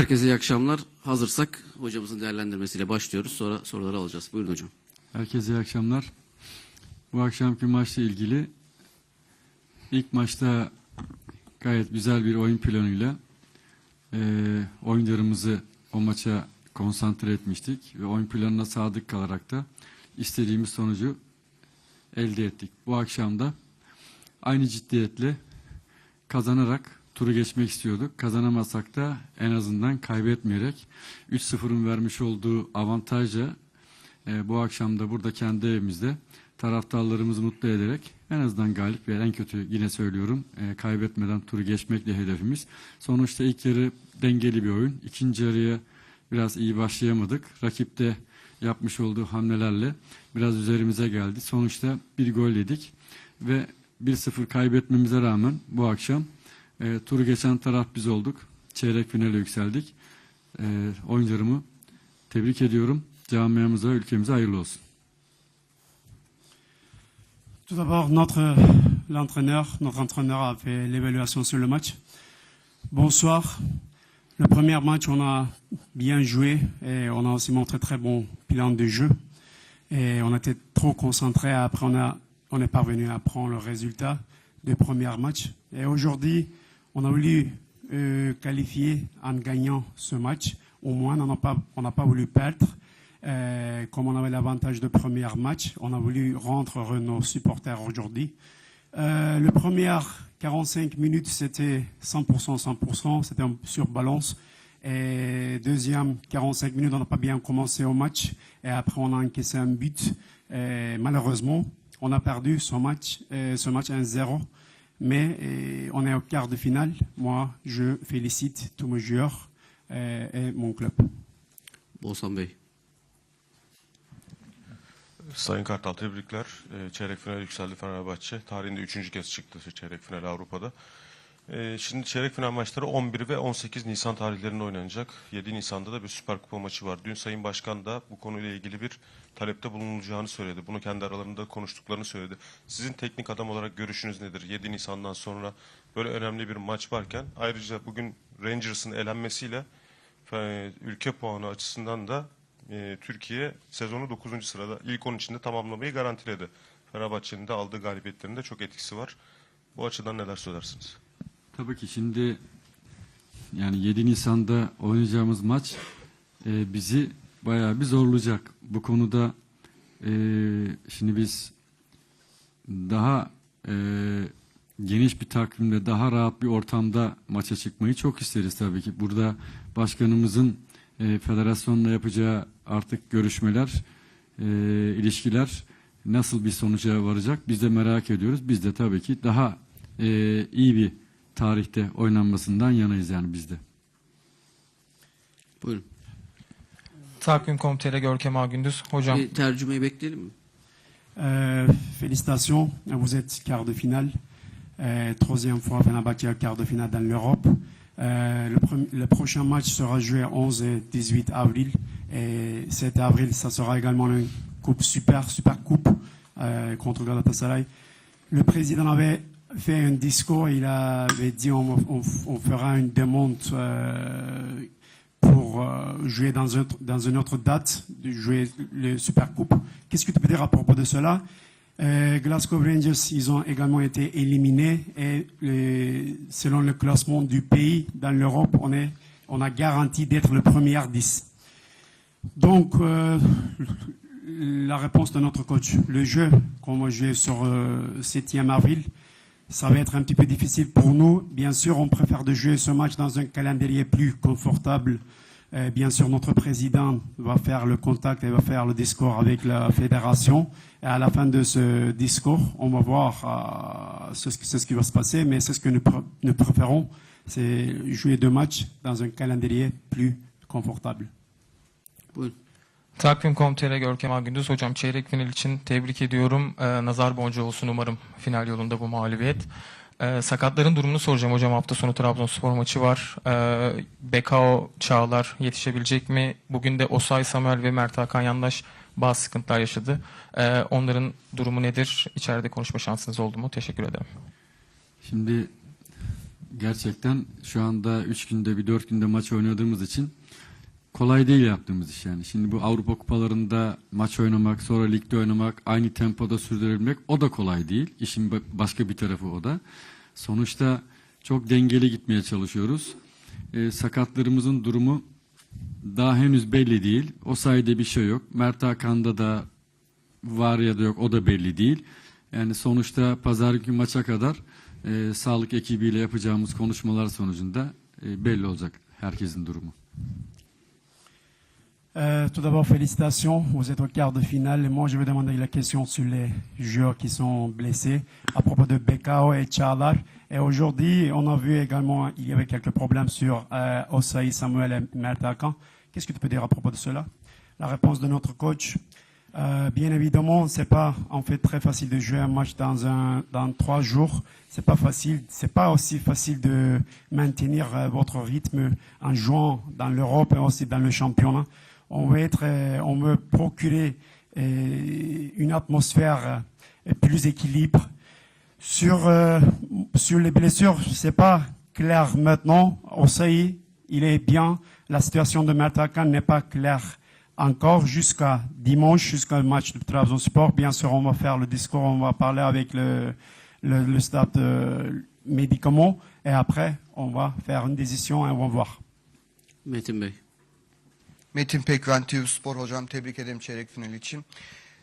Herkese iyi akşamlar. Hazırsak hocamızın değerlendirmesiyle başlıyoruz. Sonra soruları alacağız. Buyurun hocam. Herkese iyi akşamlar. Bu akşamki maçla ilgili ilk maçta gayet güzel bir oyun planıyla eee oyuncularımızı o maça konsantre etmiştik ve oyun planına sadık kalarak da istediğimiz sonucu elde ettik. Bu akşam da aynı ciddiyetle kazanarak turu geçmek istiyorduk. Kazanamazsak da en azından kaybetmeyerek 3-0'ın vermiş olduğu avantajla e, bu akşam da burada kendi evimizde taraftarlarımızı mutlu ederek en azından galip ve en kötü yine söylüyorum e, kaybetmeden turu geçmekle hedefimiz. Sonuçta ilk yarı dengeli bir oyun. İkinci yarıya biraz iyi başlayamadık. Rakip de yapmış olduğu hamlelerle biraz üzerimize geldi. Sonuçta bir gol yedik ve 1-0 kaybetmemize rağmen bu akşam Tout d'abord, notre l'entraîneur, notre entraîneur a fait l'évaluation sur le match. Bonsoir. Le premier match, on a bien joué et on a aussi montré très bon bilan de jeu. Et on était trop concentré. Après, on a on est parvenu à prendre le résultat du premier match. Et aujourd'hui, on a voulu euh, qualifier en gagnant ce match. Au moins, on n'a pas voulu perdre. Euh, comme on avait l'avantage de premier match, on a voulu rendre nos supporters aujourd'hui. Euh, le premier 45 minutes, c'était 100%, 100%, c'était un surbalance. Et deuxième 45 minutes, on n'a pas bien commencé au match. Et après, on a encaissé un but. Malheureusement, on a perdu ce match, ce match 1-0. Mais euh, on est au quart de finale. Moi, je félicite tous mes joueurs euh, et mon club. Bolsan Bey. Sayın Kartal tebrikler. Ee, Çeyrek finale yükseldi Fenerbahçe. Tarihinde üçüncü kez çıktı çeyrek finale Avrupa'da. Ee, Şimdi çeyrek final maçları 11 ve 18 Nisan tarihlerinde oynanacak. 7 Nisan'da da bir Süper Kupa maçı var. Dün Sayın Başkan da bu konuyla ilgili bir talepte bulunulacağını söyledi. Bunu kendi aralarında konuştuklarını söyledi. Sizin teknik adam olarak görüşünüz nedir? 7 Nisan'dan sonra böyle önemli bir maç varken ayrıca bugün Rangers'ın elenmesiyle e, ülke puanı açısından da e, Türkiye sezonu 9. sırada ilk 10 içinde tamamlamayı garantiledi. Fenerbahçe'nin de aldığı galibiyetlerin de çok etkisi var. Bu açıdan neler söylersiniz? Tabii ki şimdi yani 7 Nisan'da oynayacağımız maç e, bizi bayağı bir zorlayacak. Bu konuda e, şimdi biz daha e, geniş bir takvimde daha rahat bir ortamda maça çıkmayı çok isteriz tabii ki. Burada başkanımızın e, federasyonla yapacağı artık görüşmeler, e, ilişkiler nasıl bir sonuca varacak biz de merak ediyoruz. Biz de tabii ki daha e, iyi bir tarihte oynanmasından yanayız yani bizde. Buyurun. Takvim.com.tr Görkem Ağgündüz. Hocam Bir tercümeyi bekleyelim mi? Euh, félicitations, vous êtes quart de finale. Euh, troisième fois Fenerbahçe quart de finale dans l'Europe. Euh, le prochain match sera joué 11 et 18 avril. Et 7 avril, ça sera également une coupe super, super coupe euh, contre Galatasaray. Le président avait fait un discours, il avait dit on, fera une demande euh, pour euh, jouer dans, un- dans une autre date, de jouer le Super Coupe. Qu'est-ce que tu peux dire à propos de cela? Euh, Glasgow Rangers, ils ont également été éliminés et selon le classement du pays dans l'Europe, on, on a garanti d'être le premier 10. Donc, la réponse de notre coach, le jeu qu'on va jouer sur euh, 7e avril, ça va être un petit peu difficile pour nous. Bien sûr, on préfère de jouer ce match dans un calendrier plus confortable. Euh, bien sûr, notre président va faire le contact et va faire le discours avec la fédération. Et à la fin de ce discours, on va voir euh, ce, qui va se passer. Mais c'est ce que nous, pr- nous préférons, c'est jouer deux matchs dans un calendrier plus confortable. Takvim.com.tr Görkem Ağgündüz. Hocam çeyrek final için tebrik ediyorum. Ee, nazar boncuğu olsun umarım final yolunda bu mağlubiyet. Ee, sakatların durumunu soracağım hocam. Hafta sonu Trabzonspor maçı var. Ee, Bekao Çağlar yetişebilecek mi? Bugün de Osay Samuel ve Mert Hakan Yandaş bazı sıkıntılar yaşadı. Ee, onların durumu nedir? İçeride konuşma şansınız oldu mu? Teşekkür ederim. Şimdi gerçekten şu anda 3 günde bir 4 günde maç oynadığımız için kolay değil yaptığımız iş yani. Şimdi bu Avrupa kupalarında maç oynamak, sonra ligde oynamak, aynı tempoda sürdürebilmek o da kolay değil. İşin ba- başka bir tarafı o da. Sonuçta çok dengeli gitmeye çalışıyoruz. Ee, sakatlarımızın durumu daha henüz belli değil. O sayede bir şey yok. Mert Hakan'da da var ya da yok o da belli değil. Yani sonuçta pazar günü maça kadar e, sağlık ekibiyle yapacağımız konuşmalar sonucunda e, belli olacak herkesin durumu. Euh, tout d'abord, félicitations. Vous êtes au quart de finale. Moi, je vais demander la question sur les joueurs qui sont blessés à propos de Bekao et Charlar. Et aujourd'hui, on a vu également il y avait quelques problèmes sur euh, Osaï Samuel et Mertakan. Qu'est-ce que tu peux dire à propos de cela? La réponse de notre coach. Euh, bien évidemment, c'est pas en fait très facile de jouer un match dans un dans trois jours. C'est pas facile. C'est pas aussi facile de maintenir euh, votre rythme en jouant dans l'Europe et aussi dans le championnat. On veut procurer euh, une atmosphère euh, plus équilibre. Sur euh, sur les blessures, c'est pas clair maintenant. Osaï, il est bien. La situation de Mertakan n'est pas claire encore jusqu'à dimanche, jusqu'à le match de Trabzonspor. Bien sûr, on va faire le discours, on va parler avec le, le, staff de médicaments et après, on va faire une décision et on va voir. Metin Pekven TV Spor hocam tebrik ederim çeyrek final için.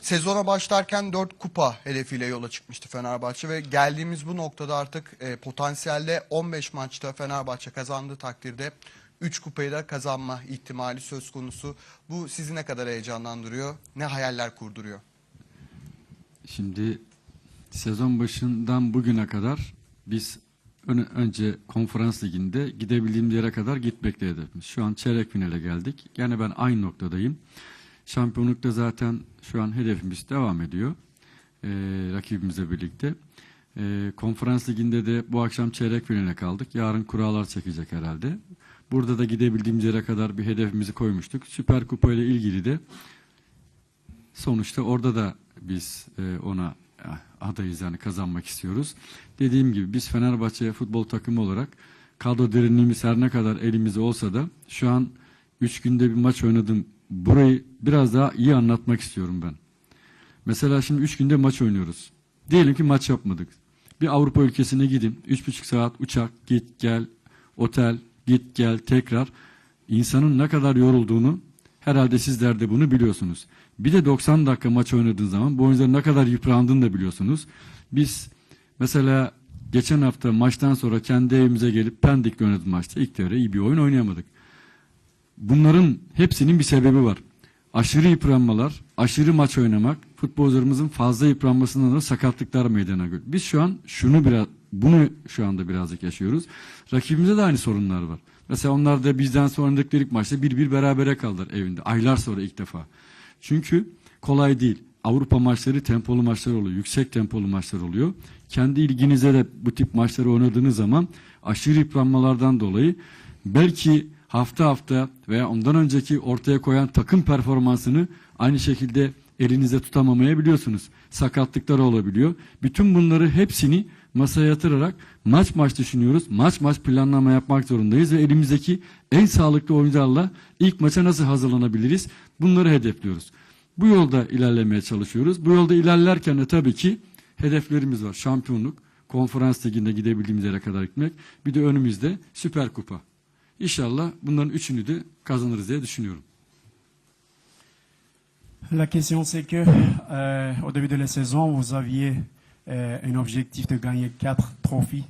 Sezona başlarken 4 kupa hedefiyle yola çıkmıştı Fenerbahçe ve geldiğimiz bu noktada artık e, potansiyelde 15 maçta Fenerbahçe kazandığı takdirde 3 kupayı da kazanma ihtimali söz konusu. Bu sizi ne kadar heyecanlandırıyor? Ne hayaller kurduruyor? Şimdi sezon başından bugüne kadar biz önce konferans liginde gidebildiğimiz yere kadar gitmekte hedefimiz. Şu an çeyrek finale geldik. Yani ben aynı noktadayım. Şampiyonlukta zaten şu an hedefimiz devam ediyor. Ee, rakibimizle birlikte. Ee, konferans liginde de bu akşam çeyrek finale kaldık. Yarın kurallar çekecek herhalde. Burada da gidebildiğimiz yere kadar bir hedefimizi koymuştuk. Süper Kupa ile ilgili de sonuçta orada da biz e, ona adayız yani kazanmak istiyoruz. Dediğim gibi biz Fenerbahçe futbol takımı olarak kadro derinliğimiz her ne kadar elimizde olsa da şu an 3 günde bir maç oynadım. Burayı biraz daha iyi anlatmak istiyorum ben. Mesela şimdi 3 günde maç oynuyoruz. Diyelim ki maç yapmadık. Bir Avrupa ülkesine gidin. 3,5 saat uçak, git gel, otel, git gel, tekrar. İnsanın ne kadar yorulduğunu herhalde sizler de bunu biliyorsunuz. Bir de 90 dakika maç oynadığın zaman bu oyuncuların ne kadar yıprandığını da biliyorsunuz. Biz mesela geçen hafta maçtan sonra kendi evimize gelip Pendik'te oynadık maçta. İlk devre iyi bir oyun oynayamadık. Bunların hepsinin bir sebebi var. Aşırı yıpranmalar, aşırı maç oynamak, futbolcularımızın fazla yıpranmasından da sakatlıklar meydana geliyor. Biz şu an şunu biraz, bunu şu anda birazcık yaşıyoruz. Rakibimizde de aynı sorunlar var. Mesela onlar da bizden sonra oynadıkları maçta bir bir berabere kaldılar evinde. Aylar sonra ilk defa. Çünkü kolay değil. Avrupa maçları tempolu maçlar oluyor. Yüksek tempolu maçlar oluyor. Kendi ilginize de bu tip maçları oynadığınız zaman aşırı yıpranmalardan dolayı belki hafta hafta veya ondan önceki ortaya koyan takım performansını aynı şekilde elinizde tutamamayabiliyorsunuz. Sakatlıklar olabiliyor. Bütün bunları hepsini masaya yatırarak maç maç düşünüyoruz. Maç maç planlama yapmak zorundayız ve elimizdeki en sağlıklı oyuncularla ilk maça nasıl hazırlanabiliriz? Bunları hedefliyoruz. Bu yolda ilerlemeye çalışıyoruz. Bu yolda ilerlerken de tabii ki hedeflerimiz var. Şampiyonluk, konferans liginde gidebildiğimiz yere kadar gitmek. Bir de önümüzde Süper Kupa. İnşallah bunların üçünü de kazanırız diye düşünüyorum. La question c'est que euh, au début de la saison, vous aviez euh, un objectif de gagner 4 trophies.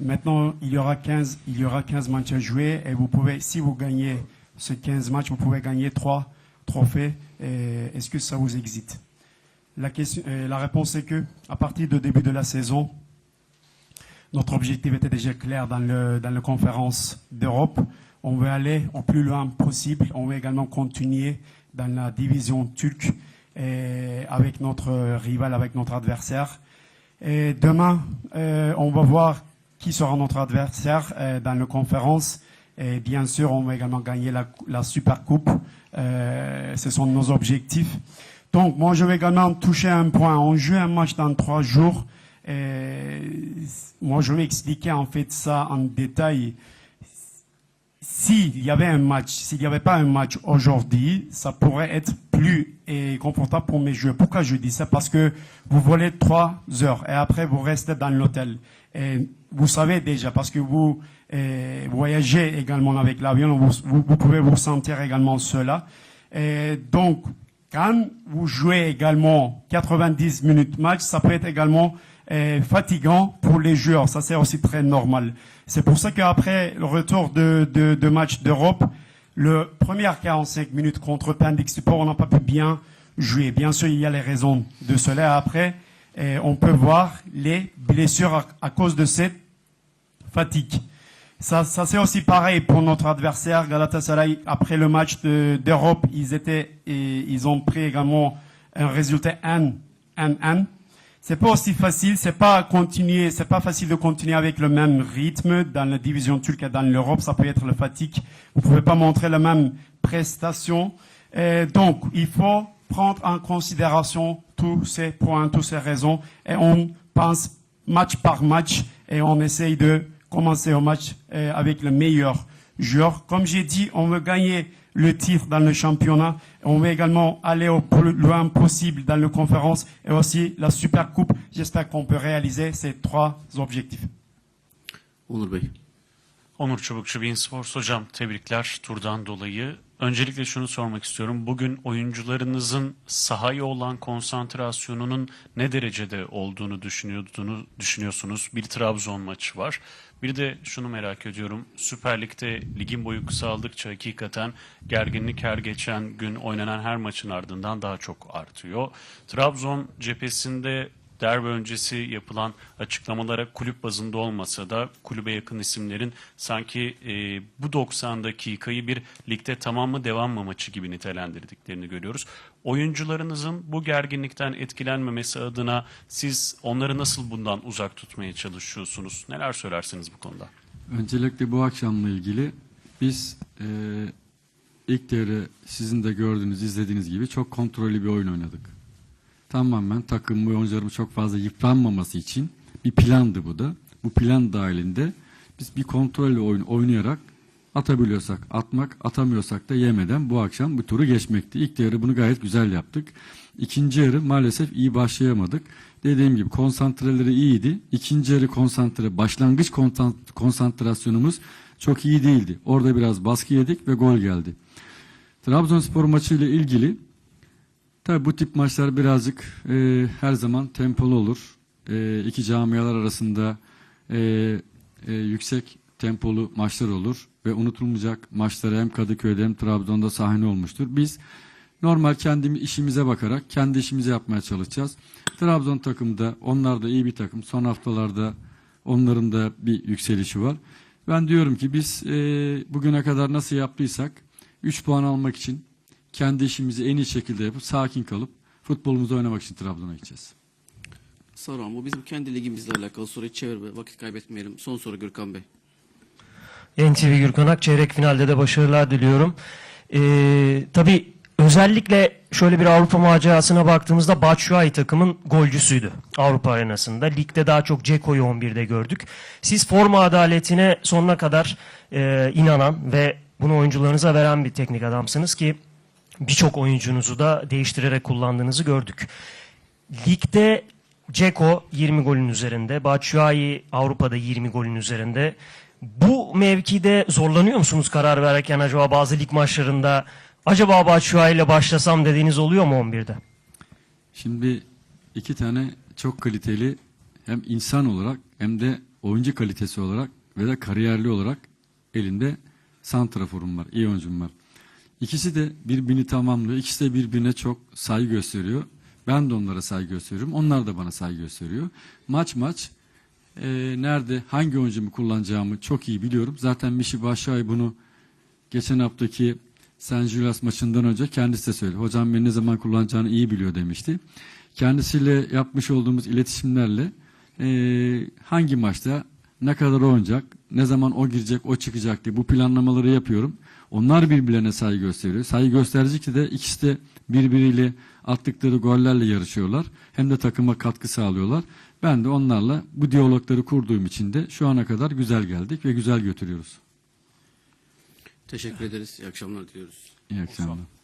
Maintenant, il y aura 15 il y aura 15 matchs à jouer et vous pouvez si vous gagnez ces 15 matchs, vous pouvez gagner 3 trophée, euh, est-ce que ça vous excite? La, question, euh, la réponse est que, à partir du début de la saison, notre objectif était déjà clair dans, le, dans la conférence d'Europe. On veut aller au plus loin possible. On veut également continuer dans la division turque euh, avec notre rival, avec notre adversaire. Et demain, on va voir qui sera notre adversaire dans la conférence. Et bien sûr, on va également gagner la, Super Coupe. Euh, ce sont nos objectifs. Donc, moi, je vais également toucher un point. On joue un match dans trois jours. moi, je vais expliquer en fait ça en détail. S'il y avait un match, s'il n'y avait pas un match aujourd'hui, ça pourrait être plus confortable pour mes joueurs. Pourquoi je dis ça? Parce que vous volez trois heures et après vous restez dans l'hôtel. Vous savez déjà, parce que vous eh, voyagez également avec l'avion, vous, pouvez vous sentir également cela. Et donc, quand vous jouez également 90 minutes match, ça peut être également eh, fatigant pour les joueurs. Ça, c'est aussi très normal. C'est pour ça qu'après le retour de, match d'Europe, le premier 45 minutes contre Pendix Support, on n'a pas pu bien jouer. Bien sûr, il y a les raisons de cela. Après, on peut voir les blessures à, cause de cette fatigue. Ça, c'est aussi pareil pour notre adversaire Galatasaray. Après le match de- d'Europe, ils étaient ils ont pris également un résultat 1 1 1. C'est pas aussi facile, c'est pas continuer, c'est pas facile de continuer avec le même rythme dans la division turque et dans l'Europe. Ça peut être la fatigue. Vous pouvez pas montrer la même prestation. Donc, il faut prendre en considération tous ces points, toutes ces raisons, et on pense match par match et on essaye de commencer au match euh, avec le meilleur joueur. Comme j'ai dit, on veut gagner le titre dans le championnat. On veut également aller au plus loin possible dans la conférence et aussi la Super Coupe. J'espère qu'on peut réaliser ces trois objectifs. Onur Bey. Onur Çubukçu, Bein Sports. Hocam tebrikler turdan dolayı. Öncelikle şunu sormak istiyorum. Bugün oyuncularınızın sahaya olan konsantrasyonunun ne derecede olduğunu düşünüyordunu düşünüyorsunuz? Bir Trabzon maçı var. Bir de şunu merak ediyorum. Süper Lig'de ligin boyu kısaldıkça hakikaten gerginlik her geçen gün oynanan her maçın ardından daha çok artıyor. Trabzon cephesinde derbi öncesi yapılan açıklamalara kulüp bazında olmasa da kulübe yakın isimlerin sanki e, bu 90 dakikayı bir ligde tamam mı devam mı maçı gibi nitelendirdiklerini görüyoruz. Oyuncularınızın bu gerginlikten etkilenmemesi adına siz onları nasıl bundan uzak tutmaya çalışıyorsunuz? Neler söylersiniz bu konuda? Öncelikle bu akşamla ilgili biz e, ilk devre sizin de gördüğünüz, izlediğiniz gibi çok kontrollü bir oyun oynadık. Tamamen takım ve çok fazla yıpranmaması için bir plandı bu da. Bu plan dahilinde biz bir kontrollü oyun oynayarak atabiliyorsak atmak, atamıyorsak da yemeden bu akşam bu turu geçmekti. İlk devre bunu gayet güzel yaptık. İkinci yarı maalesef iyi başlayamadık. Dediğim gibi konsantreleri iyiydi. İkinci yarı konsantre, başlangıç konsan- konsantrasyonumuz çok iyi değildi. Orada biraz baskı yedik ve gol geldi. Trabzonspor maçı ile ilgili tabi bu tip maçlar birazcık e, her zaman tempolu olur. E, iki camialar arasında e, e, yüksek tempolu maçlar olur ve unutulmayacak maçlara hem Kadıköy'de hem Trabzon'da sahne olmuştur. Biz normal kendi işimize bakarak kendi işimizi yapmaya çalışacağız. Trabzon takımı da onlar da iyi bir takım. Son haftalarda onların da bir yükselişi var. Ben diyorum ki biz e, bugüne kadar nasıl yaptıysak 3 puan almak için kendi işimizi en iyi şekilde yapıp sakin kalıp futbolumuzu oynamak için Trabzon'a gideceğiz. Saruhan bu bizim kendi ligimizle alakalı soruyu çevir ve vakit kaybetmeyelim. Son soru Gürkan Bey. NTV Gürkan Ak çeyrek finalde de başarılar diliyorum. Ee, tabii özellikle şöyle bir Avrupa macerasına baktığımızda Batshuayi takımın golcüsüydü Avrupa arenasında. Ligde daha çok Ceko'yu 11'de gördük. Siz forma adaletine sonuna kadar e, inanan ve bunu oyuncularınıza veren bir teknik adamsınız ki birçok oyuncunuzu da değiştirerek kullandığınızı gördük. Ligde Ceko 20 golün üzerinde, Batshuayi Avrupa'da 20 golün üzerinde. Bu mevkide zorlanıyor musunuz karar verirken acaba bazı lig maçlarında acaba Batshuayi ile başlasam dediğiniz oluyor mu 11'de? Şimdi iki tane çok kaliteli hem insan olarak hem de oyuncu kalitesi olarak ve de kariyerli olarak elinde santraforum var, iyi oyuncum var. İkisi de birbirini tamamlıyor. İkisi de birbirine çok saygı gösteriyor. Ben de onlara saygı gösteriyorum. Onlar da bana saygı gösteriyor. Maç maç e, nerede hangi oyuncumu kullanacağımı çok iyi biliyorum. Zaten Mişi Başay bunu geçen haftaki San Julius maçından önce kendisi de söyledi. Hocam beni ne zaman kullanacağını iyi biliyor demişti. Kendisiyle yapmış olduğumuz iletişimlerle e, hangi maçta ne kadar oynayacak, ne zaman o girecek, o çıkacak diye bu planlamaları yapıyorum. Onlar birbirlerine saygı gösteriyor. Saygı gösterdikçe de ikisi de birbiriyle attıkları gollerle yarışıyorlar. Hem de takıma katkı sağlıyorlar. Ben de onlarla bu diyalogları kurduğum için de şu ana kadar güzel geldik ve güzel götürüyoruz. Teşekkür ederiz. İyi akşamlar diliyoruz. İyi akşamlar. İyi akşamlar.